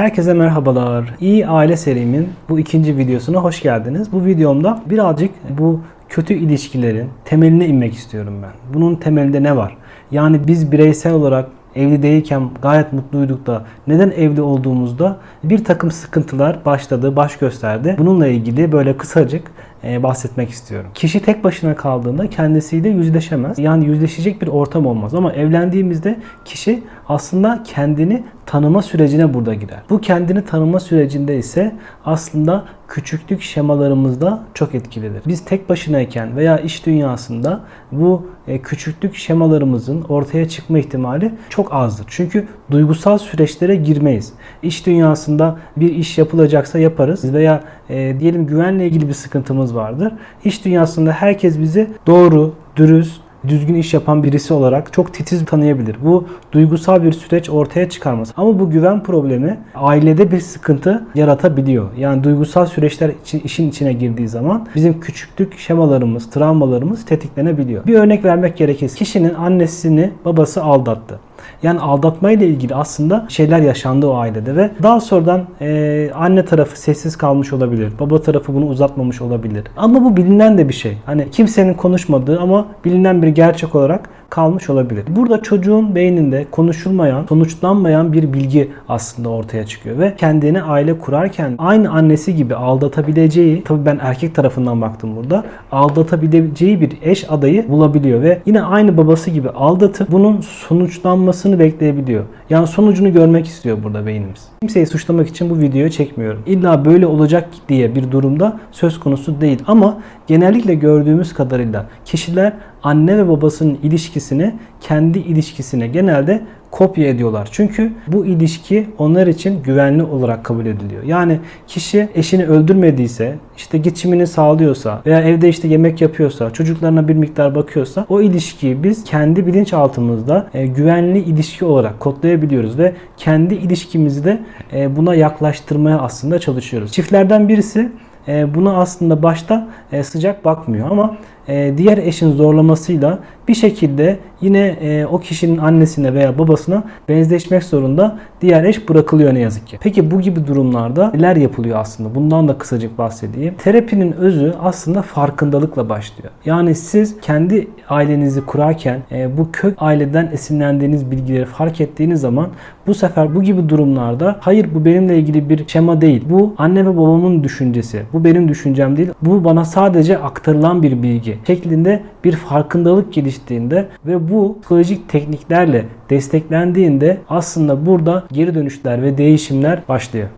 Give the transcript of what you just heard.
Herkese merhabalar. İyi Aile serimin bu ikinci videosuna hoş geldiniz. Bu videomda birazcık bu kötü ilişkilerin temeline inmek istiyorum ben. Bunun temelinde ne var? Yani biz bireysel olarak evli değilken gayet mutluyduk da neden evli olduğumuzda bir takım sıkıntılar başladı, baş gösterdi. Bununla ilgili böyle kısacık bahsetmek istiyorum. Kişi tek başına kaldığında kendisiyle yüzleşemez. Yani yüzleşecek bir ortam olmaz ama evlendiğimizde kişi aslında kendini tanıma sürecine burada girer. Bu kendini tanıma sürecinde ise aslında küçüklük şemalarımızda çok etkilidir. Biz tek başınayken veya iş dünyasında bu e, küçüklük şemalarımızın ortaya çıkma ihtimali çok azdır. Çünkü duygusal süreçlere girmeyiz. İş dünyasında bir iş yapılacaksa yaparız veya e, diyelim güvenle ilgili bir sıkıntımız vardır. İş dünyasında herkes bizi doğru, dürüst, düzgün iş yapan birisi olarak çok titiz tanıyabilir. Bu duygusal bir süreç ortaya çıkarmaz. Ama bu güven problemi ailede bir sıkıntı yaratabiliyor. Yani duygusal süreçler için, işin içine girdiği zaman bizim küçüklük şemalarımız, travmalarımız tetiklenebiliyor. Bir örnek vermek gerekirse kişinin annesini babası aldattı. Yani aldatmayla ilgili aslında şeyler yaşandı o ailede ve daha sonradan e, anne tarafı sessiz kalmış olabilir. Baba tarafı bunu uzatmamış olabilir. Ama bu bilinen de bir şey. Hani kimsenin konuşmadığı ama bilinen bir gerçek olarak kalmış olabilir. Burada çocuğun beyninde konuşulmayan, sonuçlanmayan bir bilgi aslında ortaya çıkıyor ve kendini aile kurarken aynı annesi gibi aldatabileceği, tabii ben erkek tarafından baktım burada, aldatabileceği bir eş adayı bulabiliyor ve yine aynı babası gibi aldatıp bunun sonuçlanmasını bekleyebiliyor. Yani sonucunu görmek istiyor burada beynimiz. Kimseyi suçlamak için bu videoyu çekmiyorum. İlla böyle olacak diye bir durumda söz konusu değil ama genellikle gördüğümüz kadarıyla kişiler anne ve babasının ilişkisini kendi ilişkisine genelde kopya ediyorlar. Çünkü bu ilişki onlar için güvenli olarak kabul ediliyor. Yani kişi eşini öldürmediyse, işte geçimini sağlıyorsa veya evde işte yemek yapıyorsa, çocuklarına bir miktar bakıyorsa o ilişkiyi biz kendi bilinçaltımızda e, güvenli ilişki olarak kodlayabiliyoruz ve kendi ilişkimizi de e, buna yaklaştırmaya aslında çalışıyoruz. Çiftlerden birisi e, buna aslında başta e, sıcak bakmıyor ama e, diğer eşin zorlamasıyla bir şekilde yine e, o kişinin annesine veya babasına benzeşmek zorunda diğer eş bırakılıyor ne yazık ki. Peki bu gibi durumlarda neler yapılıyor aslında? Bundan da kısacık bahsedeyim. Terapinin özü aslında farkındalıkla başlıyor. Yani siz kendi ailenizi kurarken e, bu kök aileden esinlendiğiniz bilgileri fark ettiğiniz zaman bu sefer bu gibi durumlarda hayır bu benimle ilgili bir şema değil. Bu anne ve babamın düşüncesi. Bu benim düşüncem değil. Bu bana sadece aktarılan bir bilgi şeklinde bir farkındalık geliştiğinde ve bu psikolojik tekniklerle desteklendiğinde aslında burada geri dönüşler ve değişimler başlıyor.